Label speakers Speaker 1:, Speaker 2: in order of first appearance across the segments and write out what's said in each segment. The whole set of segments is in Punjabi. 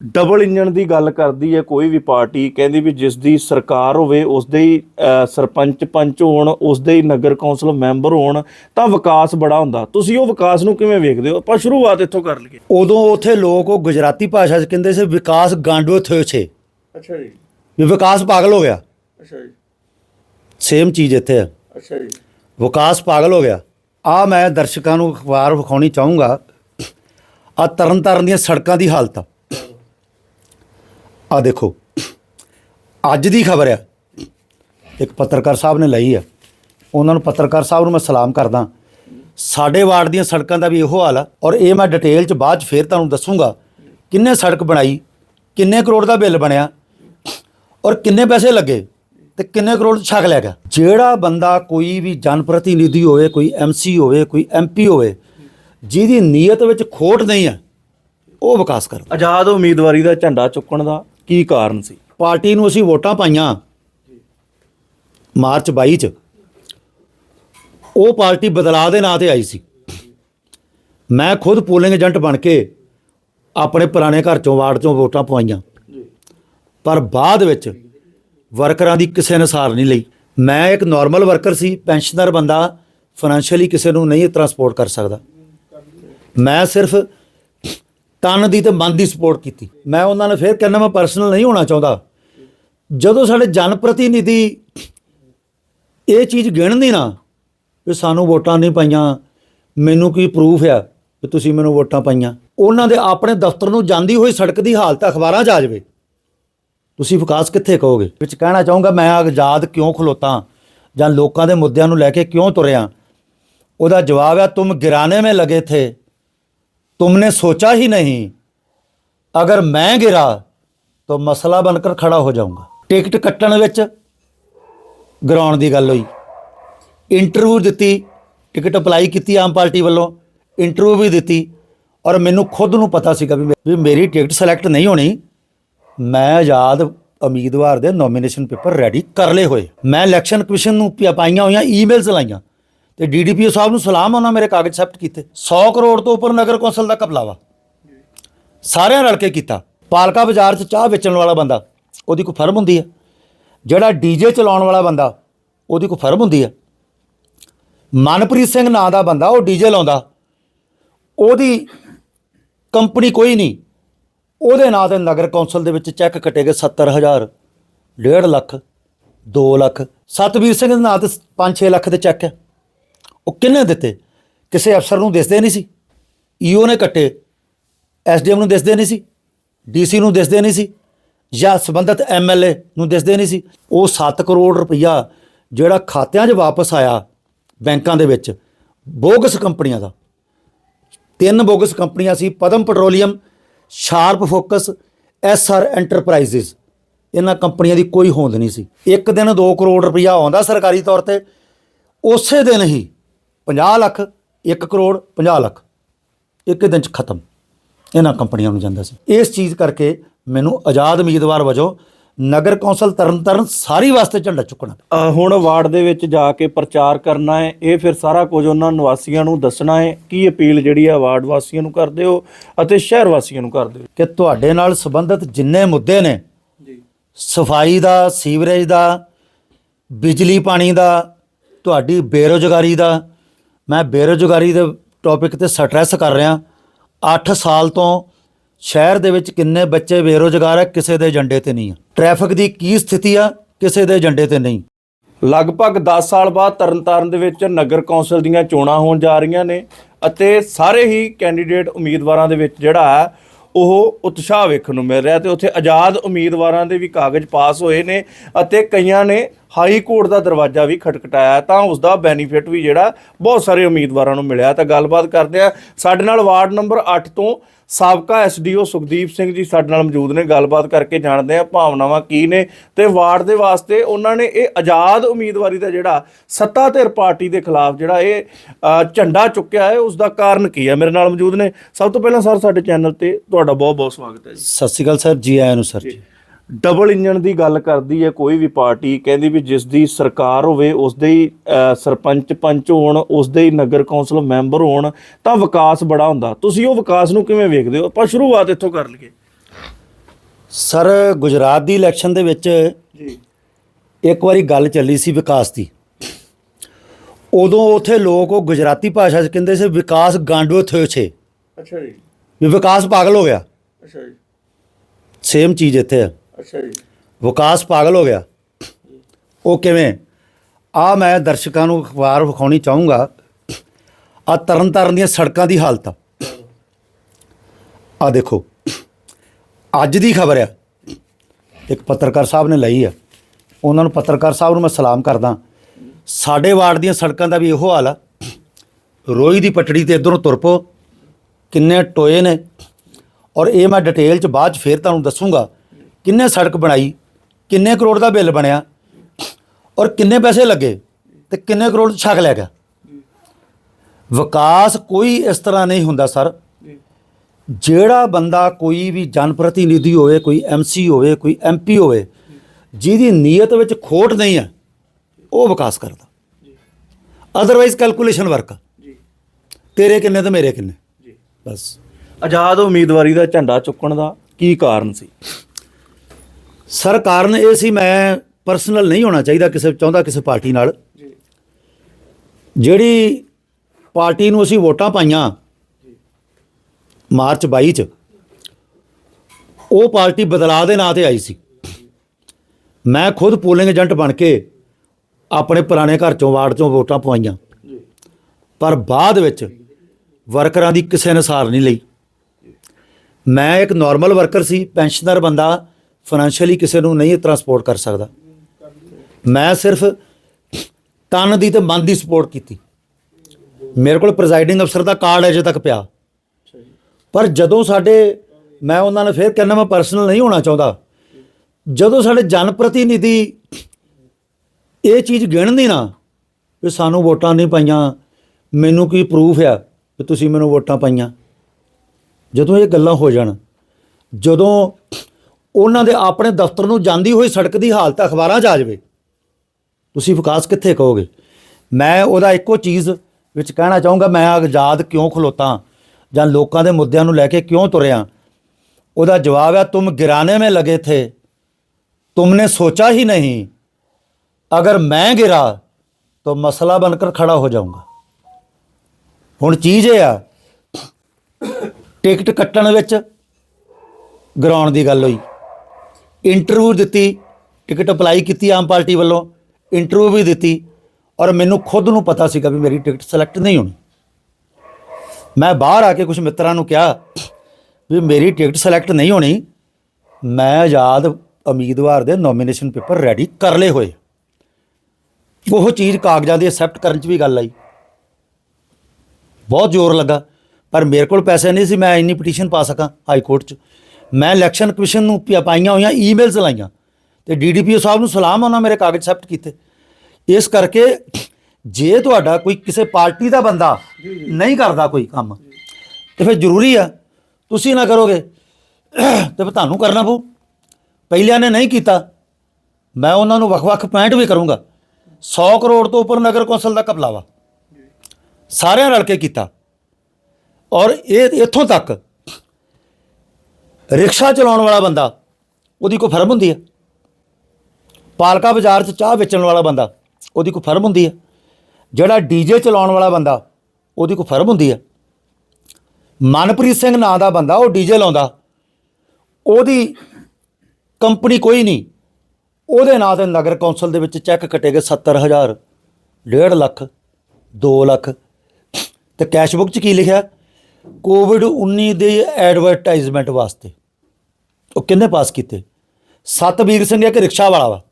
Speaker 1: ਡਬਲ ਇੰਜਨ ਦੀ ਗੱਲ ਕਰਦੀ ਹੈ ਕੋਈ ਵੀ ਪਾਰਟੀ ਕਹਿੰਦੀ ਵੀ ਜਿਸ ਦੀ ਸਰਕਾਰ ਹੋਵੇ ਉਸ ਦੇ ਹੀ ਸਰਪੰਚ ਪੰਚ ਹੋਣ ਉਸ ਦੇ ਹੀ ਨਗਰ ਕੌਂਸਲ ਮੈਂਬਰ ਹੋਣ ਤਾਂ ਵਿਕਾਸ ਬੜਾ ਹੁੰਦਾ। ਤੁਸੀਂ ਉਹ ਵਿਕਾਸ ਨੂੰ ਕਿਵੇਂ ਵੇਖਦੇ ਹੋ? ਆਪਾਂ ਸ਼ੁਰੂਆਤ ਇੱਥੋਂ ਕਰ ਲਈਏ।
Speaker 2: ਉਦੋਂ ਉੱਥੇ ਲੋਕ ਉਹ ਗੁਜਰਾਤੀ ਭਾਸ਼ਾ 'ਚ ਕਹਿੰਦੇ ਸੀ ਵਿਕਾਸ ਗਾਂਡੋ ਥਿਓ ਛੇ
Speaker 1: ਅੱਛਾ ਜੀ।
Speaker 2: ਵੀ ਵਿਕਾਸ ਪਾਗਲ ਹੋ ਗਿਆ।
Speaker 1: ਅੱਛਾ ਜੀ।
Speaker 2: ਸੇਮ ਚੀਜ਼ ਇੱਥੇ ਹੈ
Speaker 1: ਅੱਛਾ ਜੀ।
Speaker 2: ਵਿਕਾਸ ਪਾਗਲ ਹੋ ਗਿਆ। ਆ ਮੈਂ ਦਰਸ਼ਕਾਂ ਨੂੰ ਅਖਬਾਰ ਵਿਖਾਉਣੀ ਚਾਹੂੰਗਾ। ਆ ਤਰਨ ਤਾਰਨ ਦੀਆਂ ਸੜਕਾਂ ਦੀ ਹਾਲਤ ਆ ਦੇਖੋ। ਅੱਜ ਦੀ ਖਬਰ ਆ। ਇੱਕ ਪੱਤਰਕਾਰ ਸਾਹਿਬ ਨੇ ਲਈ ਆ। ਉਹਨਾਂ ਨੂੰ ਪੱਤਰਕਾਰ ਸਾਹਿਬ ਨੂੰ ਮੈਂ ਸਲਾਮ ਕਰਦਾ। ਸਾਡੇ ਵਾਰਡ ਦੀਆਂ ਸੜਕਾਂ ਦਾ ਵੀ ਇਹੋ ਹਾਲ ਆ ਔਰ ਇਹ ਮੈਂ ਡਿਟੇਲ ਚ ਬਾਅਦ ਚ ਫੇਰ ਤੁਹਾਨੂੰ ਦੱਸੂੰਗਾ ਕਿੰਨੇ ਸੜਕ ਬਣਾਈ, ਕਿੰਨੇ ਕਰੋੜ ਦਾ ਬਿੱਲ ਬਣਿਆ ਔਰ ਕਿੰਨੇ ਪੈਸੇ ਲੱਗੇ ਤੇ ਕਿੰਨੇ ਕਰੋੜ ਛਕ ਲਿਆ ਗਿਆ। ਜਿਹੜਾ ਬੰਦਾ ਕੋਈ ਵੀ ਜਨ ਪ੍ਰਤੀਨਿਧੀ ਹੋਵੇ, ਕੋਈ ਐਮਸੀ ਹੋਵੇ, ਕੋਈ ਐਮਪੀ ਹੋਵੇ, ਜਿਹਦੀ ਨੀਅਤ ਵਿੱਚ ਖੋਟ ਨਹੀਂ ਹੈ ਉਹ ਵਿਕਾਸ ਕਰ
Speaker 1: ਆਜ਼ਾਦ ਉਮੀਦਵਾਰੀ ਦਾ ਝੰਡਾ ਚੁੱਕਣ ਦਾ ਕੀ ਕਾਰਨ ਸੀ?
Speaker 2: ਪਾਰਟੀ ਨੂੰ ਅਸੀਂ ਵੋਟਾਂ ਪਾਈਆਂ ਮਾਰਚ 22 ਚ। ਉਹ ਪਾਰਟੀ ਬਦਲਾਅ ਦੇ ਨਾਂ ਤੇ ਆਈ ਸੀ। ਮੈਂ ਖੁਦ ਪੋਲਿੰਗ ਏਜੰਟ ਬਣ ਕੇ ਆਪਣੇ ਪੁਰਾਣੇ ਘਰ ਚੋਂ ਵਾਰਡ ਚੋਂ ਵੋਟਾਂ ਪਵਾਈਆਂ। ਪਰ ਬਾਅਦ ਵਿੱਚ ਵਰਕਰਾਂ ਦੀ ਕਿਸੇ ਨੇ ਸਾਰ ਨਹੀਂ ਲਈ। ਮੈਂ ਇੱਕ ਨਾਰਮਲ ਵਰਕਰ ਸੀ ਪੈਨਸ਼ਨਰ ਬੰਦਾ ਫਾਈਨੈਂਸ਼ੀਅਲੀ ਕਿਸੇ ਨੂੰ ਨਹੀਂ ਟਰਾਂਸਪੋਰਟ ਕਰ ਸਕਦਾ। ਮੈਂ ਸਿਰਫ ਤਨ ਦੀ ਤੇ ਮਨ ਦੀ ਸਪੋਰਟ ਕੀਤੀ। ਮੈਂ ਉਹਨਾਂ ਨੇ ਫਿਰ ਕਹਿੰਦਾ ਮੈਂ ਪਰਸਨਲ ਨਹੀਂ ਹੋਣਾ ਚਾਹੁੰਦਾ। ਜਦੋਂ ਸਾਡੇ ਜਨ ਪ੍ਰਤੀਨਿਧੀ ਇਹ ਚੀਜ਼ ਗਿਣਦੇ ਨਾ ਕਿ ਸਾਨੂੰ ਵੋਟਾਂ ਨਹੀਂ ਪਾਈਆਂ, ਮੈਨੂੰ ਕੀ ਪ੍ਰੂਫ ਆ ਕਿ ਤੁਸੀਂ ਮੈਨੂੰ ਵੋਟਾਂ ਪਾਈਆਂ? ਉਹਨਾਂ ਦੇ ਆਪਣੇ ਦਫ਼ਤਰ ਨੂੰ ਜਾਂਦੀ ਹੋਈ ਸੜਕ ਦੀ ਹਾਲਤ ਅਖਬਾਰਾਂ 'ਚ ਆ ਜਾਵੇ। ਤੁਸੀਂ ਵਿਕਾਸ ਕਿੱਥੇ ਕਹੋਗੇ? ਵਿੱਚ ਕਹਿਣਾ ਚਾਹੂੰਗਾ, ਮੈਂ ਆਜ਼ਾਦ ਕਿਉਂ ਖਲੋਤਾ? ਜਾਂ ਲੋਕਾਂ ਦੇ ਮੁੱਦਿਆਂ ਨੂੰ ਲੈ ਕੇ ਕਿਉਂ ਤੁਰਿਆ? ਉਹਦਾ ਜਵਾਬ ਆ, ਤੁਮ ਗਿਰਾਨੇ ਮੇ ਲਗੇ ਥੇ। तुमने सोचा ही नहीं, अगर मैं गिरा, तो ਮਸਲਾ ਬਣਕਰ ਖੜਾ ਹੋ ਜਾਊਂਗਾ ਟਿਕਟ ਕੱਟਣ ਵਿੱਚ ਗਰਾਉਣ ਦੀ ਗੱਲ ਹੋਈ ਇੰਟਰਵਿਊ ਦਿੱਤੀ ਟਿਕਟ ਅਪਲਾਈ ਕੀਤੀ ਆਮ ਪਾਰਟੀ ਵੱਲੋਂ ਇੰਟਰਵਿਊ ਵੀ ਦਿੱਤੀ ਔਰ ਮੈਨੂੰ ਖੁਦ ਨੂੰ ਪਤਾ ਸੀਗਾ ਵੀ ਮੇਰੀ ਟਿਕਟ ਸਿਲੈਕਟ ਨਹੀਂ ਹੋਣੀ ਮੈਂ ਆਜ਼ਾਦ ਉਮੀਦਵਾਰ ਦੇ ਨੋਮੀਨੇਸ਼ਨ ਪੇਪਰ ਰੈਡੀ ਕਰ ਲਏ ਹੋਏ ਮੈਂ ਇਲੈਕਸ਼ਨ ਕਮਿਸ਼ਨ ਨੂੰ ਪਾਈਆਂ ਹੋਈਆਂ ਈਮੇਲਸ ਲਾਈਆਂ ਤੇ ਡੀਡੀਪੀਓ ਸਾਹਿਬ ਨੂੰ ਸਲਾਮ ਉਹਨਾਂ ਮੇਰੇ ਕਾਗਜ਼ ਐਕਸੈਪਟ ਕੀਤੇ। 100 ਕਰੋੜ ਤੋਂ ਉੱਪਰ ਨਗਰ ਕੌਂਸਲ ਦਾ ਕਪਲਾਵਾ ਸਾਰਿਆਂ ਰਲ ਕੇ ਕੀਤਾ। ਪਾਲਕਾ ਬਾਜ਼ਾਰ 'ਚ ਚਾਹ ਵੇਚਣ ਵਾਲਾ ਬੰਦਾ, ਉਹਦੀ ਕੋਈ ਫਰਮ ਹੁੰਦੀ ਹੈ ਜਿਹੜਾ ਡੀਜੇ ਚਲਾਉਣ ਵਾਲਾ ਬੰਦਾ, ਉਹਦੀ ਕੋਈ ਫਰਮ ਹੁੰਦੀ ਹੈ ਮਨਪ੍ਰੀਤ ਸਿੰਘ ਨਾਂ ਦਾ ਬੰਦਾ, ਉਹ ਡੀਜੇ ਲਾਉਂਦਾ। ਉਹਦੀ ਕੰਪਨੀ ਕੋਈ ਨਹੀਂ। ਉਹਦੇ ਨਾਂ ਤੇ ਨਗਰ ਕੌਂਸਲ ਦੇ ਵਿੱਚ ਚੈੱਕ ਕੱਟੇ ਕੱਟੇਗੇ 70000 1.5 ਲੱਖ 2 ਲੱਖ। ਸਤਵੀਰ ਸਿੰਘ ਦੇ ਨਾਂ ਤੇ 5-6 ਲੱਖ ਦੇ ਚੈੱਕ ਹੈ ਉਹ ਕਿੰਨੇ ਦਿੱਤੇ? ਕਿਸੇ ਅਫਸਰ ਨੂੰ ਦਿਸਦੇ ਨਹੀਂ ਸੀ। ਈਓ ਨੇ ਕੱਟੇ, ਐਸਡੀਐਮ ਨੂੰ ਦਿਸਦੇ ਨਹੀਂ ਸੀ, ਡੀਸੀ ਨੂੰ ਦਿਸਦੇ ਨਹੀਂ ਸੀ, ਜਾਂ ਸੰਬੰਧਿਤ ਐਮਐਲਏ ਨੂੰ ਦਿਸਦੇ ਨਹੀਂ ਸੀ। ਉਹ 7 ਕਰੋੜ ਰੁਪਈਆ ਜਿਹੜਾ ਖਾਤਿਆਂ 'ਚ ਵਾਪਸ ਆਇਆ ਬੈਂਕਾਂ ਦੇ ਵਿੱਚ, ਬੋਗਸ ਕੰਪਨੀਆਂ ਦਾ। ਤਿੰਨ ਬੋਗਸ ਕੰਪਨੀਆਂ ਸੀ, Padam petroleum, sharp focus, SR enterprises ਇਹਨਾਂ ਕੰਪਨੀਆਂ ਦੀ ਕੋਈ ਹੋਂਦ ਨਹੀਂ ਸੀ। ਇੱਕ ਦਿਨ 2 ਕਰੋੜ ਰੁਪਈਆ ਆਉਂਦਾ ਸਰਕਾਰੀ ਤੌਰ ਤੇ। ਉਸੇ ਦਿਨ ਹੀ 50 ਲੱਖ 1 ਕਰੋੜ 50 ਲੱਖ। ਇੱਕ ਦਿਨ ਚ ਖਤਮ। ਇਹਨਾਂ ਕੰਪਨੀਆਂ ਨੂੰ ਜਾਂਦਾ ਸੀ। ਇਸ ਚੀਜ਼ ਕਰਕੇ ਮੈਨੂੰ ਆਜ਼ਾਦ ਉਮੀਦਵਾਰ ਵਜੋਂ ਨਗਰ ਕੌਂਸਲ ਤਰਨਤਾਰਨ ਸਾਰੀ ਵਾਸਤੇ ਝੰਡਾ ਚੁੱਕਣਾ
Speaker 1: ਹੁਣ ਵਾਰਡ ਦੇ ਵਿੱਚ ਜਾ ਕੇ ਪ੍ਰਚਾਰ ਕਰਨਾ ਹੈ। ਇਹ ਫਿਰ ਸਾਰਾ ਕੁਝ ਉਹਨਾਂ ਨਿਵਾਸੀਆਂ ਨੂੰ ਦੱਸਣਾ ਹੈ ਕੀ ਅਪੀਲ ਜਿਹੜੀ ਆ ਵਾਰਡ ਵਾਸੀਆਂ ਨੂੰ ਕਰਦੇ ਹੋ ਅਤੇ ਸ਼ਹਿਰ ਵਾਸੀਆਂ ਨੂੰ ਕਰਦੇ ਹੋ।
Speaker 2: ਕਿ ਤੁਹਾਡੇ ਨਾਲ ਸੰਬੰਧਿਤ ਜਿੰਨੇ ਮੁੱਦੇ ਨੇ
Speaker 1: ਜੀ।
Speaker 2: ਸਫ਼ਾਈ ਦਾ ਸੀਵਰੇਜ ਦਾ ਬਿਜਲੀ ਪਾਣੀ ਦਾ ਤੁਹਾਡੀ ਬੇਰੁਜ਼ਗਾਰੀ ਦਾ ਮੈਂ ਬੇਰੁਜ਼ਗਾਰੀ ਦੇ ਟੌਪਿਕ ਤੇ ਸਟ੍ਰੈਸ ਕਰ ਰਿਹਾ। 8 ਸਾਲ ਤੋਂ ਸ਼ਹਿਰ ਦੇ ਵਿੱਚ ਕਿੰਨੇ ਬੱਚੇ ਬੇਰੁਜ਼ਗਾਰ ਹੈ, ਕਿਸੇ ਦੇ ਏਜੰਡੇ ਤੇ ਨਹੀਂ ਆ ਟ੍ਰੈਫਿਕ ਦੀ ਕੀ ਸਥਿਤੀ ਆ, ਕਿਸੇ ਦੇ ਏਜੰਡੇ ਤੇ ਨਹੀਂ।
Speaker 1: ਲਗਭਗ 10 ਸਾਲ ਬਾਅਦ ਤਰਨਤਾਰਨ ਦੇ ਵਿੱਚ ਨਗਰ ਕੌਂਸਲ ਦੀਆਂ ਚੋਣਾਂ ਹੋਣ ਜਾ ਰਹੀਆਂ ਨੇ ਅਤੇ ਸਾਰੇ ਹੀ ਕੈਂਡੀਡੇਟ ਉਮੀਦਵਾਰਾਂ ਦੇ ਵਿੱਚ ਜਿਹੜਾ ਹੈ ਉਹ ਉਤਸ਼ਾਹ ਵੇਖਣ ਨੂੰ ਮਿਲ ਰਿਹਾ ਤੇ ਉੱਥੇ ਆਜ਼ਾਦ ਉਮੀਦਵਾਰਾਂ ਦੇ ਵੀ ਕਾਗਜ਼ ਪਾਸ ਹੋਏ ਨੇ ਅਤੇ ਕਈਆਂ ਨੇ ਹਾਈ ਕੋਰਟ ਦਾ ਦਰਵਾਜ਼ਾ ਵੀ ਖਟਖਟਾਇਆ ਤਾਂ ਉਸ ਦਾ ਬੈਨੀਫਿਟ ਵੀ ਜਿਹੜਾ ਬਹੁਤ ਸਾਰੇ ਉਮੀਦਵਾਰਾਂ ਨੂੰ ਮਿਲਿਆ। ਤਾਂ ਗੱਲਬਾਤ ਕਰਦੇ ਆ ਸਾਡੇ ਨਾਲ ਵਾਰਡ ਨੰਬਰ 8 ਤੋਂ ਸਾਬਕਾ ਐਸਡੀਓ ਸੁਖਦੀਪ ਸਿੰਘ ਜੀ ਸਾਡੇ ਨਾਲ ਮੌਜੂਦ ਨੇ ਗੱਲਬਾਤ ਕਰਕੇ ਜਾਣਦੇ ਆ ਭਾਵਨਾਵਾਂ ਕੀ ਨੇ ਤੇ ਵਾਰਡ ਦੇ ਵਾਸਤੇ ਉਹਨਾਂ ਨੇ ਇਹ ਆਜ਼ਾਦ ਉਮੀਦਵਾਰੀ ਦਾ ਜਿਹੜਾ ਸੱਤਾ ਧਿਰ ਪਾਰਟੀ ਦੇ ਖਿਲਾਫ ਜਿਹੜਾ ਇਹ ਝੰਡਾ ਚੁੱਕਿਆ ਹੈ ਉਸ ਦਾ ਕਾਰਨ ਕੀ ਹੈ? ਮੇਰੇ ਨਾਲ ਮੌਜੂਦ ਨੇ। ਸਭ ਤੋਂ ਪਹਿਲਾਂ ਸਰ ਸਾਡੇ ਚੈਨਲ ਤੇ ਤੁਹਾਡਾ ਬਹੁਤ ਬਹੁਤ ਸਵਾਗਤ ਹੈ ਜੀ।
Speaker 2: ਸਤਿ ਸ਼੍ਰੀ ਅਕਾਲ ਸਰ ਜੀ ਆਇਆਂ ਨੂੰ ਸਰ ਜੀ।
Speaker 1: ਡਬਲ ਇੰਜਨ ਦੀ ਗੱਲ ਕਰਦੀ ਹੈ ਕੋਈ ਵੀ ਪਾਰਟੀ ਕਹਿੰਦੀ ਵੀ ਜਿਸ ਦੀ ਸਰਕਾਰ ਹੋਵੇ ਉਸ ਦੇ ਹੀ ਸਰਪੰਚ ਪੰਚ ਹੋਣ ਉਸ ਦੇ ਹੀ ਨਗਰ ਕੌਂਸਲ ਮੈਂਬਰ ਹੋਣ ਤਾਂ ਵਿਕਾਸ ਬੜਾ ਹੁੰਦਾ। ਤੁਸੀਂ ਉਹ ਵਿਕਾਸ ਨੂੰ ਕਿਵੇਂ ਵੇਖਦੇ ਹੋ? ਆਪਾਂ ਸ਼ੁਰੂਆਤ ਇੱਥੋਂ ਕਰ ਲਈਏ।
Speaker 2: ਸਰ ਗੁਜਰਾਤ ਦੀ ਇਲੈਕਸ਼ਨ ਦੇ ਵਿੱਚ
Speaker 1: ਜੀ।
Speaker 2: ਇੱਕ ਵਾਰੀ ਗੱਲ ਚੱਲੀ ਸੀ ਵਿਕਾਸ ਦੀ। ਉਦੋਂ ਉੱਥੇ ਲੋਕ ਉਹ ਗੁਜਰਾਤੀ ਭਾਸ਼ਾ 'ਚ ਕਹਿੰਦੇ ਸੀ ਵਿਕਾਸ ਗਾਂਡੋ ਥਿਓ ਛੇ।
Speaker 1: ਅੱਛਾ ਜੀ।
Speaker 2: ਵੀ ਵਿਕਾਸ ਪਾਗਲ ਹੋ ਗਿਆ।
Speaker 1: ਅੱਛਾ ਜੀ।
Speaker 2: ਸੇਮ ਚੀਜ਼ ਇੱਥੇ ਹੈ
Speaker 1: ਅੱਛਾ ਜੀ।
Speaker 2: ਵਿਕਾਸ ਪਾਗਲ ਹੋ ਗਿਆ। ਉਹ ਕਿਵੇਂ? ਆ ਮੈਂ ਦਰਸ਼ਕਾਂ ਨੂੰ ਅਖਬਾਰ ਵਿਖਾਉਣੀ ਚਾਹੂੰਗਾ। ਆ ਤਰਨਤਾਰਨ ਦੀਆਂ ਸੜਕਾਂ ਦੀ ਹਾਲਤ ਆ। ਦੇਖੋ, ਅੱਜ ਦੀ ਖਬਰ ਆ। ਇੱਕ ਪੱਤਰਕਾਰ ਸਾਹਿਬ ਨੇ ਲਈ ਆ। ਉਹਨਾਂ ਨੂੰ ਪੱਤਰਕਾਰ ਸਾਹਿਬ ਨੂੰ ਮੈਂ ਸਲਾਮ ਕਰਦਾ। ਸਾਡੇ ਵਾਰਡ ਦੀਆਂ ਸੜਕਾਂ ਦਾ ਵੀ ਇਹੋ ਹਾਲ ਆ। ਰੋਈ ਦੀ ਪਟੜੀ ਤੇ ਇਧਰੋਂ ਤੁਰ ਪੋ ਕਿੰਨੇ ਟੋਏ ਨੇ। ਔਰ ਇਹ ਮੈਂ ਡਿਟੇਲ ਚ ਬਾਅਦ ਚ ਫੇਰ ਤੁਹਾਨੂੰ ਦੱਸੂਗਾ। ਕਿੰਨੇ ਸੜਕ ਬਣਾਈ ਕਿੰਨੇ ਕਰੋੜ ਦਾ ਬਿੱਲ ਬਣਿਆ ਔਰ ਕਿੰਨੇ ਪੈਸੇ ਲੱਗੇ ਤੇ ਕਿੰਨੇ ਕਰੋੜ ਛਕ ਲਿਆ ਗਿਆ। ਵਿਕਾਸ ਕੋਈ ਇਸ ਤਰ੍ਹਾਂ ਨਹੀਂ ਹੁੰਦਾ ਸਰ। ਜਿਹੜਾ ਬੰਦਾ ਕੋਈ ਵੀ ਜਨ ਪ੍ਰਤੀਨਿਧੀ ਹੋਵੇ ਕੋਈ ਐਮਸੀ ਹੋਵੇ ਕੋਈ ਐਮਪੀ ਹੋਵੇ ਜਿਹਦੀ ਨੀਅਤ ਵਿੱਚ ਖੋਟ ਨਹੀਂ ਹੈ ਉਹ ਵਿਕਾਸ ਕਰਦਾ। ਅਦਰਵਾਈਜ਼ ਕੈਲਕੂਲੇਸ਼ਨ ਵਰਕ
Speaker 1: ਜੀ।
Speaker 2: ਤੇਰੇ ਕਿੰਨੇ ਤੇ ਮੇਰੇ ਕਿੰਨੇ?
Speaker 1: ਜੀ।
Speaker 2: ਬਸ।
Speaker 1: ਆਜ਼ਾਦ ਉਮੀਦਵਾਰੀ ਦਾ ਝੰਡਾ ਚੁੱਕਣ ਦਾ ਕੀ ਕਾਰਨ ਸੀ?
Speaker 2: ਸਰ ਕਾਰਨ ਇਹ ਸੀ ਮੈਂ ਪਰਸਨਲ ਨਹੀਂ ਹੋਣਾ ਚਾਹੀਦਾ ਕਿਸੇ ਚਾਹੁੰਦਾ ਕਿਸੇ ਪਾਰਟੀ ਨਾਲ।
Speaker 1: ਜੀ।
Speaker 2: ਜਿਹੜੀ ਪਾਰਟੀ ਨੂੰ ਅਸੀਂ ਵੋਟਾਂ ਪਾਈਆਂ ਮਾਰਚ 22 ਚ ਉਹ ਪਾਰਟੀ ਬਦਲਾਅ ਦੇ ਨਾਂ ਤੇ ਆਈ ਸੀ। ਮੈਂ ਖੁਦ ਪੋਲਿੰਗ ਏਜੰਟ ਬਣ ਕੇ ਆਪਣੇ ਪੁਰਾਣੇ ਘਰ ਚੋਂ ਵਾਰਡ ਚੋਂ ਵੋਟਾਂ ਪਵਾਈਆਂ।
Speaker 1: ਜੀ।
Speaker 2: ਪਰ ਬਾਅਦ ਵਿੱਚ ਵਰਕਰਾਂ ਦੀ ਕਿਸੇ ਨੇ ਸਾਰ ਨਹੀਂ ਲਈ। ਮੈਂ ਇੱਕ ਨਾਰਮਲ ਵਰਕਰ ਸੀ ਪੈਨਸ਼ਨਰ ਬੰਦਾ ਫਾਈਨੈਂਸ਼ੀਅਲੀ ਕਿਸੇ ਨੂੰ ਨਹੀਂ ਟਰਾਂਸਪੋਰਟ ਕਰ ਸਕਦਾ। ਮੈਂ ਸਿਰਫ ਤਨ ਦੀ ਤੇ ਮਨ ਦੀ ਸਪੋਰਟ ਕੀਤੀ। ਮੇਰੇ ਕੋਲ ਪ੍ਰੈਜ਼ਾਈਡਿੰਗ ਅਫਸਰ ਦਾ ਕਾਰਡ ਅਜੇ ਤੱਕ ਪਿਆ। ਪਰ ਜਦੋਂ ਸਾਡੇ, ਮੈਂ ਉਹਨਾਂ ਨੇ ਫਿਰ ਕਹਿੰਦਾ ਮੈਂ ਪਰਸਨਲ ਨਹੀਂ ਹੋਣਾ ਚਾਹੁੰਦਾ। ਜਦੋਂ ਸਾਡੇ ਜਨ ਪ੍ਰਤੀਨਿਧੀ ਇਹ ਚੀਜ਼ ਗਿਣਦੀ ਨਾ ਵੀ ਸਾਨੂੰ ਵੋਟਾਂ ਨਹੀਂ ਪਾਈਆਂ, ਮੈਨੂੰ ਕੀ ਪ੍ਰੂਫ ਆ ਕਿ ਤੁਸੀਂ ਮੈਨੂੰ ਵੋਟਾਂ ਪਾਈਆਂ। ਜਦੋਂ ਇਹ ਗੱਲਾਂ ਹੋ ਜਾਣ, ਜਦੋਂ ਉਹਨਾਂ ਦੇ ਆਪਣੇ ਦਫ਼ਤਰ ਨੂੰ ਜਾਂਦੀ ਹੋਈ ਸੜਕ ਦੀ ਹਾਲਤ ਅਖਬਾਰਾਂ 'ਚ ਆ ਜਾਵੇ ਤੁਸੀਂ ਵਿਕਾਸ ਕਿੱਥੇ ਕਹੋਗੇ ਮੈਂ ਉਹਦਾ ਇੱਕੋ ਚੀਜ਼ ਵਿੱਚ ਕਹਿਣਾ ਚਾਹੂੰਗਾ ਮੈਂ ਆਜ਼ਾਦ ਕਿਉਂ ਖਲੋਤਾ ਜਾਂ ਲੋਕਾਂ ਦੇ ਮੁੱਦਿਆਂ ਨੂੰ ਲੈ ਕੇ ਕਿਉਂ ਤੁਰਿਆ ਉਹਦਾ ਜਵਾਬ ਹੈ ਤੁਮ ਗਿਰਾਨੇ में लगे थे तुमने सोचा ही नहीं अगर मैं गिरा तो मसला बनकर खड़ा हो जाऊंगा ਹੁਣ ਚੀਜ਼ ਇਹ ਆ ਟਿਕਟ ਕੱਟਣ ਵਿੱਚ ਗਰਾਉਣ ਦੀ ਗੱਲ ਹੋਈ ਇੰਟਰਵਿਊ ਦਿੱਤੀ ਟਿਕਟ ਅਪਲਾਈ ਕੀਤੀ ਆਮ ਪਾਰਟੀ ਵੱਲੋਂ ਇੰਟਰਵਿਊ ਵੀ ਦਿੱਤੀ ਔਰ ਮੈਨੂੰ ਖੁਦ ਨੂੰ ਪਤਾ ਸੀਗਾ ਵੀ ਮੇਰੀ ਟਿਕਟ ਸਿਲੈਕਟ ਨਹੀਂ ਹੋਣੀ। ਮੈਂ ਬਾਹਰ ਆ ਕੇ ਕੁਝ ਮਿੱਤਰਾਂ ਨੂੰ ਕਿਹਾ ਵੀ ਮੇਰੀ ਟਿਕਟ ਸਿਲੈਕਟ ਨਹੀਂ ਹੋਣੀ, ਮੈਂ ਆਜ਼ਾਦ ਉਮੀਦਵਾਰ ਦੇ ਨੋਮੀਨੇਸ਼ਨ ਪੇਪਰ ਰੈਡੀ ਕਰ ਲਏ ਹੋਏ। ਉਹ ਚੀਜ਼ ਕਾਗਜ਼ਾਂ ਦੀ ਐਕਸੈਪਟ ਕਰਨ 'ਚ ਵੀ ਗੱਲ ਆਈ। ਬਹੁਤ ਜ਼ੋਰ ਲੱਗਾ, ਪਰ ਮੇਰੇ ਕੋਲ ਪੈਸੇ ਨਹੀਂ ਸੀ, ਮੈਂ ਇੰਨੀ ਪਟੀਸ਼ਨ ਪਾ ਸਕਾਂ ਹਾਈ ਕੋਰਟ 'ਚ। ਮੈਂ ਇਲੈਕਸ਼ਨ ਕਮਿਸ਼ਨ ਨੂੰ ਪਿਆ- ਪਾਈਆਂ ਹੋਈਆਂ ਈਮੇਲਸ ਲਾਈਆਂ ਤੇ ਡੀਡੀਪੀਓ ਸਾਹਿਬ ਨੂੰ ਸਲਾਮ ਉਹਨਾਂ ਮੇਰੇ ਕਾਗਜ਼ ਐਕਸੈਪਟ ਕੀਤੇ। ਇਸ ਕਰਕੇ ਜੇ ਤੁਹਾਡਾ ਕੋਈ ਕਿਸੇ ਪਾਰਟੀ ਦਾ ਬੰਦਾ ਨਹੀਂ ਕਰਦਾ ਕੋਈ ਕੰਮ, ਤੇ ਫਿਰ ਜ਼ਰੂਰੀ ਆ, ਤੁਸੀਂ ਨਾ ਕਰੋਗੇ। ਤੇ ਫਿਰ ਤੁਹਾਨੂੰ ਕਰਨਾ ਪਊ। ਪਹਿਲਿਆਂ ਨੇ ਨਹੀਂ ਕੀਤਾ। ਮੈਂ ਉਹਨਾਂ ਨੂੰ ਵੱਖ-ਵੱਖ ਪੁਆਇੰਟ ਵੀ ਕਰੂੰਗਾ। 100 ਕਰੋੜ ਤੋਂ ਉੱਪਰ ਨਗਰ ਕੌਂਸਲ ਦਾ ਕਪਲਾਵਾ ਸਾਰਿਆਂ ਰਲ ਕੇ ਕੀਤਾ। ਔਰ ਇਹ ਇੱਥੋਂ ਤੱਕ ਰਿਕਸ਼ਾ ਚਲਾਉਣ ਵਾਲਾ ਬੰਦਾ, ਉਹਦੀ ਕੋਈ ਫਰਮ ਹੁੰਦੀ ਹੈ? ਪਾਲਕਾ ਬਾਜ਼ਾਰ 'ਚ ਚਾਹ ਵੇਚਣ ਵਾਲਾ ਬੰਦਾ, ਉਹਦੀ ਕੋਈ ਫਰਮ ਹੁੰਦੀ ਹੈ? ਜਿਹੜਾ ਡੀਜੇ ਚਲਾਉਣ ਵਾਲਾ ਬੰਦਾ, ਉਹਦੀ ਕੋਈ ਫਰਮ ਹੁੰਦੀ ਹੈ? ਮਨਪ੍ਰੀਤ ਸਿੰਘ ਨਾਂ ਦਾ ਬੰਦਾ, ਉਹ ਡੀਜੇ ਲਾਉਂਦਾ। ਉਹਦੀ ਕੰਪਨੀ ਕੋਈ ਨਹੀਂ। ਉਹਦੇ ਨਾਂ ਤੇ ਨਗਰ ਕੌਂਸਲ ਦੇ ਵਿੱਚ ਚੈੱਕ ਕੱਟੇ ਕੱਟੇਗੇ 70000 1.5 ਲੱਖ 2 ਲੱਖ। ਤੇ ਕੈਸ਼ ਬੁੱਕ 'ਚ ਕੀ ਲਿਖਿਆ? ਕੋਵਿਡ 19 ਦੇ ਐਡਵਰਟਾਈਜ਼ਮੈਂਟ ਵਾਸਤੇ। ਉਹ ਕਿੰਨੇ ਪਾਸ ਕੀਤੇ? ਸਤਬੀਰ ਸਿੰਘ ਇੱਕ ਰਿਕਸ਼ਾ ਵਾਲਾ ਵਾ।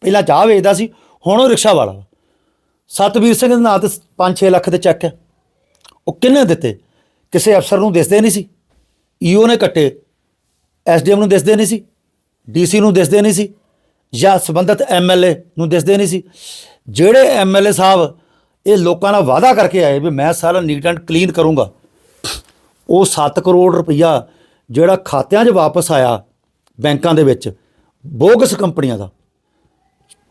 Speaker 2: ਪਹਿਲਾਂ ਚਾਹ ਵੇਚਦਾ ਸੀ, ਹੁਣ ਉਹ ਰਿਕਸ਼ਾ ਵਾਲਾ ਵਾ। ਸਤਬੀਰ ਸਿੰਘ ਦੇ ਨਾਂ ਤੇ 5-6 ਲੱਖ ਦੇ ਚੈੱਕ ਹੈ। ਉਹ ਕਿੰਨੇ ਦਿੱਤੇ? ਕਿਸੇ ਅਫਸਰ ਨੂੰ ਦਿਸਦੇ ਨਹੀਂ ਸੀ। ਈਓ ਨੇ ਕੱਟੇ। ਐਸਡੀਐਮ ਨੂੰ ਦਿਸਦੇ ਨਹੀਂ ਸੀ। ਡੀਸੀ ਨੂੰ ਦਿਸਦੇ ਨਹੀਂ ਸੀ। ਜਾਂ ਸੰਬੰਧਿਤ ਐਮਐਲਏ ਨੂੰ ਦਿਸਦੇ ਨਹੀਂ ਸੀ। ਜਿਹੜੇ ਐਮਐਲਏ ਸਾਹਿਬ ਇਹ ਲੋਕਾਂ ਨਾਲ ਵਾਅਦਾ ਕਰਕੇ ਆਏ ਵੀ ਮੈਂ ਸਾਰਾ ਨੀਟ ਐਂਡ ਕਲੀਨ ਕਰੂੰਗਾ। ਉਹ 7 ਕਰੋੜ ਰੁਪਈਆ ਜਿਹੜਾ ਖਾਤਿਆਂ 'ਚ ਵਾਪਸ ਆਇਆ ਬੈਂਕਾਂ ਦੇ ਵਿੱਚ, ਬੋਗਸ ਕੰਪਨੀਆਂ ਦਾ।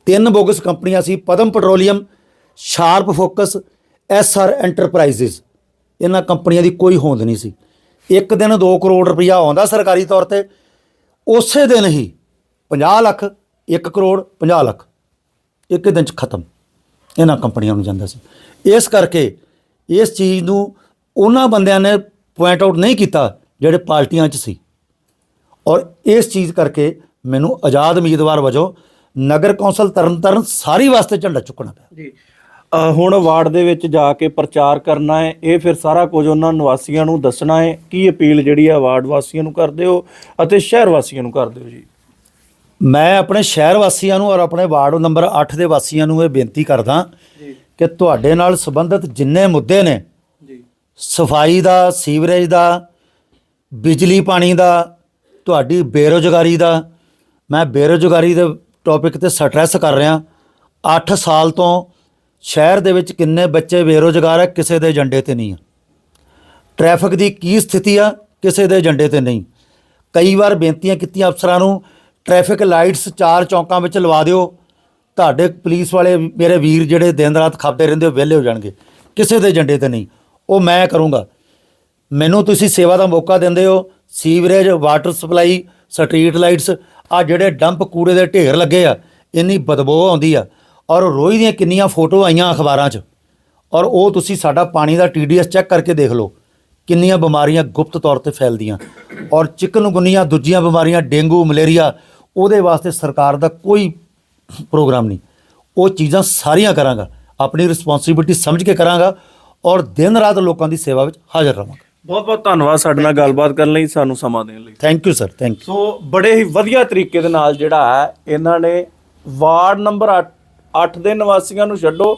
Speaker 2: ਤਿੰਨ ਬੋਗਸ ਕੰਪਨੀਆਂ ਸੀ, Padam petroleum, sharp focus SR enterprises ਇਹਨਾਂ ਕੰਪਨੀਆਂ ਦੀ ਕੋਈ ਹੋਂਦ ਨਹੀਂ ਸੀ। ਇੱਕ ਦਿਨ 2 ਕਰੋੜ ਰੁਪਈਆ ਆਉਂਦਾ ਸਰਕਾਰੀ ਤੌਰ ਤੇ। ਉਸੇ ਦਿਨ ਹੀ 50 ਲੱਖ 1 ਕਰੋੜ 50 ਲੱਖ, ਇੱਕ ਦਿਨ ਚ ਖਤਮ। ਇਹਨਾਂ ਕੰਪਨੀਆਂ ਨੂੰ ਜਾਂਦਾ ਸੀ। ਇਸ ਕਰਕੇ ਇਸ ਚੀਜ਼ ਨੂੰ ਉਹਨਾਂ ਬੰਦਿਆਂ ਨੇ ਪੁਆਇੰਟ ਆਊਟ ਨਹੀਂ ਕੀਤਾ ਜਿਹੜੇ ਪਾਰਟੀਆਂ 'ਚ ਸੀ। ਔਰ ਇਸ ਚੀਜ਼ ਕਰਕੇ ਮੈਨੂੰ ਆਜ਼ਾਦ ਉਮੀਦਵਾਰ ਵਜੋਂ ਨਗਰ ਕੌਂਸਲ ਤਰਨਤਾਰਨ ਸਾਰੀ ਵਾਸਤੇ ਝੰਡਾ ਚੁੱਕਣਾ ਪਿਆ।
Speaker 1: ਜੀ। ਹੁਣ ਵਾਰਡ ਦੇ ਵਿੱਚ ਜਾ ਕੇ ਪ੍ਰਚਾਰ ਕਰਨਾ ਹੈ ਇਹ ਫਿਰ ਸਾਰਾ ਕੁਝ ਉਹਨਾਂ ਨਿਵਾਸੀਆਂ ਨੂੰ ਦੱਸਣਾ ਹੈ। ਕੀ ਅਪੀਲ ਜਿਹੜੀ ਆ ਵਾਰਡ ਵਾਸੀਆਂ ਨੂੰ ਕਰਦੇ ਹੋ ਅਤੇ ਸ਼ਹਿਰ ਵਾਸੀਆਂ ਨੂੰ ਕਰਦੇ ਹੋ ਜੀ?
Speaker 2: ਮੈਂ ਆਪਣੇ ਸ਼ਹਿਰ ਵਾਸੀਆਂ ਨੂੰ ਔਰ ਆਪਣੇ ਵਾਰਡ ਨੰਬਰ 8 ਦੇ ਵਾਸੀਆਂ ਨੂੰ ਇਹ ਬੇਨਤੀ ਕਰਦਾ ਕਿ ਤੁਹਾਡੇ ਨਾਲ ਸੰਬੰਧਿਤ ਜਿੰਨੇ ਮੁੱਦੇ ਨੇ ਸਫ਼ਾਈ ਦਾ, ਸੀਵਰੇਜ ਦਾ, ਬਿਜਲੀ ਪਾਣੀ ਦਾ, ਤੁਹਾਡੀ ਬੇਰੁਜ਼ਗਾਰੀ ਦਾ, ਮੈਂ ਬੇਰੁਜ਼ਗਾਰੀ ਦੇ ਟੌਪਿਕ ਤੇ ਸਟ੍ਰੈਸ ਕਰ ਰਿਹਾ। 8 ਸਾਲ ਤੋਂ ਸ਼ਹਿਰ ਦੇ ਵਿੱਚ ਕਿੰਨੇ ਬੱਚੇ ਬੇਰੁਜ਼ਗਾਰ ਹੈ, ਕਿਸੇ ਦੇ ਏਜੰਡੇ ਤੇ ਨਹੀਂ ਆ ਟ੍ਰੈਫਿਕ ਦੀ ਕੀ ਸਥਿਤੀ ਆ, ਕਿਸੇ ਦੇ ਏਜੰਡੇ ਤੇ ਨਹੀਂ। ਕਈ ਵਾਰ ਬੇਨਤੀਆਂ ਕੀਤੀਆਂ ਅਫਸਰਾਂ ਨੂੰ ਟ੍ਰੈਫਿਕ ਲਾਈਟਸ ਚਾਰ ਚੌਂਕਾਂ ਵਿੱਚ ਲਵਾ ਦਿਓ। ਤੁਹਾਡੇ ਪੁਲਿਸ ਵਾਲੇ ਮੇਰੇ ਵੀਰ ਜਿਹੜੇ ਦਿਨ ਰਾਤ ਖਾਪਦੇ ਰਹਿੰਦੇ ਉਹ ਵਿਹਲੇ ਹੋ ਜਾਣਗੇ। ਕਿਸੇ ਦੇ ਏਜੰਡੇ ਤੇ ਨਹੀਂ। ਉਹ ਮੈਂ ਕਰੂੰਗਾ। ਮੈਨੂੰ ਤੁਸੀਂ ਸੇਵਾ ਦਾ ਮੌਕਾ ਦਿੰਦੇ ਹੋ, sewerage, water supply, street lights ਆ ਜਿਹੜੇ ਡੰਪ ਕੂੜੇ ਦੇ ਢੇਰ ਲੱਗੇ ਆ, ਇੰਨੀ ਬਦਬੂ ਆਉਂਦੀ ਆ, ਔਰ ਰੋਈ ਦੀਆਂ ਕਿੰਨੀਆਂ ਫੋਟੋ ਆਈਆਂ ਅਖਬਾਰਾਂ 'ਚ, ਔਰ ਉਹ ਤੁਸੀਂ ਸਾਡਾ ਪਾਣੀ ਦਾ ਟੀਡੀਐਸ ਚੈੱਕ ਕਰਕੇ ਦੇਖ ਲਓ, ਕਿੰਨੀਆਂ ਬਿਮਾਰੀਆਂ ਗੁਪਤ ਤੌਰ ਤੇ ਫੈਲਦੀਆਂ, ਔਰ ਚਿਕਨਗੁਨੀਆ ਦੂਜੀਆਂ ਬਿਮਾਰੀਆਂ, ਡੇਂਗੂ, ਮਲੇਰੀਆ, ਉਹਦੇ ਵਾਸਤੇ ਸਰਕਾਰ ਦਾ ਕੋਈ ਪ੍ਰੋਗਰਾਮ ਨਹੀਂ। ਉਹ ਚੀਜ਼ਾਂ ਸਾਰੀਆਂ ਕਰਾਂਗਾ, ਆਪਣੀ ਰਿਸਪੌਂਸਿਬਿਲਟੀ ਸਮਝ ਕੇ ਕਰਾਂਗਾ ਔਰ ਦਿਨ ਰਾਤ ਲੋਕਾਂ ਦੀ ਸੇਵਾ ਵਿੱਚ ਹਾਜ਼ਰ ਰਹਾਂਗਾ
Speaker 1: ਬਹੁਤ ਬਹੁਤ ਧੰਨਵਾਦ ਸਾਡੇ ਨਾਲ ਗੱਲਬਾਤ ਕਰਨ ਲਈ ਸਾਨੂੰ ਸਮਾਂ ਦੇਣ ਲਈ।
Speaker 2: Thank you sir thank you
Speaker 1: so ਬੜੇ ਹੀ ਵਧੀਆ ਤਰੀਕੇ ਦੇ ਨਾਲ ਜਿਹੜਾ ਹੈ ਇਹਨਾਂ ਨੇ ਵਾਰਡ ਨੰਬਰ 8 ਦੇ ਨਿਵਾਸੀਆਂ ਨੂੰ ਛੱਡੋ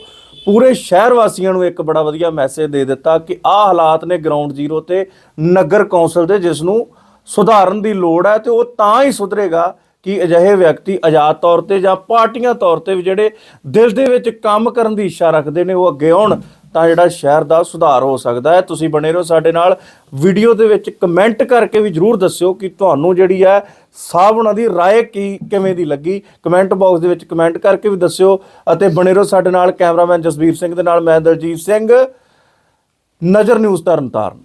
Speaker 1: ਪੂਰੇ ਸ਼ਹਿਰ ਵਾਸੀਆਂ ਨੂੰ ਇੱਕ ਬੜਾ ਵਧੀਆ ਮੈਸੇਜ ਦੇ ਦਿੱਤਾ ਕਿ ਆਹ ਹਾਲਾਤ ਨੇ ਗਰਾਊਂਡ ਜ਼ੀਰੋ ਤੇ ਨਗਰ ਕੌਂਸਲ ਦੇ ਜਿਸ ਨੂੰ ਸੁਧਾਰਨ ਦੀ ਲੋੜ ਹੈ ਤੇ ਉਹ ਤਾਂ ਹੀ ਸੁਧਰੇਗਾ ਕਿ ਅਜਿਹੇ ਵਿਅਕਤੀ ਆਜ਼ਾਦ ਤੌਰ ਤੇ ਜਾਂ ਪਾਰਟੀਆਂ ਤੌਰ ਤੇ ਵੀ ਜਿਹੜੇ ਦਿਲ ਦੇ ਵਿੱਚ ਕੰਮ ਕਰਨ ਦੀ ਇੱਛਾ ਰੱਖਦੇ ਨੇ ਉਹ ਅੱਗੇ ਆਉਣ। ਤਾਂ ਜਿਹੜਾ ਸ਼ਹਿਰ ਦਾ ਸੁਧਾਰ ਹੋ ਸਕਦਾ ਹੈ ਤੁਸੀਂ ਬਣੇ ਰਹੋ ਸਾਡੇ ਨਾਲ ਵੀਡੀਓ ਦੇ ਵਿੱਚ ਕਮੈਂਟ ਕਰਕੇ ਵੀ ਜਰੂਰ ਦੱਸਿਓ ਕਿ ਤੁਹਾਨੂੰ ਜਿਹੜੀ ਹੈ ਸਾਹਿਬ ਉਹਨਾਂ ਦੀ رائے ਕੀ ਕਿਵੇਂ ਦੀ ਲੱਗੀ ਕਮੈਂਟ ਬਾਕਸ ਦੇ ਵਿੱਚ ਕਮੈਂਟ ਕਰਕੇ ਵੀ ਦੱਸਿਓ ਅਤੇ ਬਣੇ ਰਹੋ ਸਾਡੇ ਨਾਲ ਕੈਮਰਾਮੈਨ ਜਸਵੀਰ ਸਿੰਘ ਦੇ ਨਾਲ ਮੈਂ ਦਲਜੀਤ ਸਿੰਘ ਨਜ਼ਰ ਨਿਊਜ਼ ਤਰਨਤਾਰਨ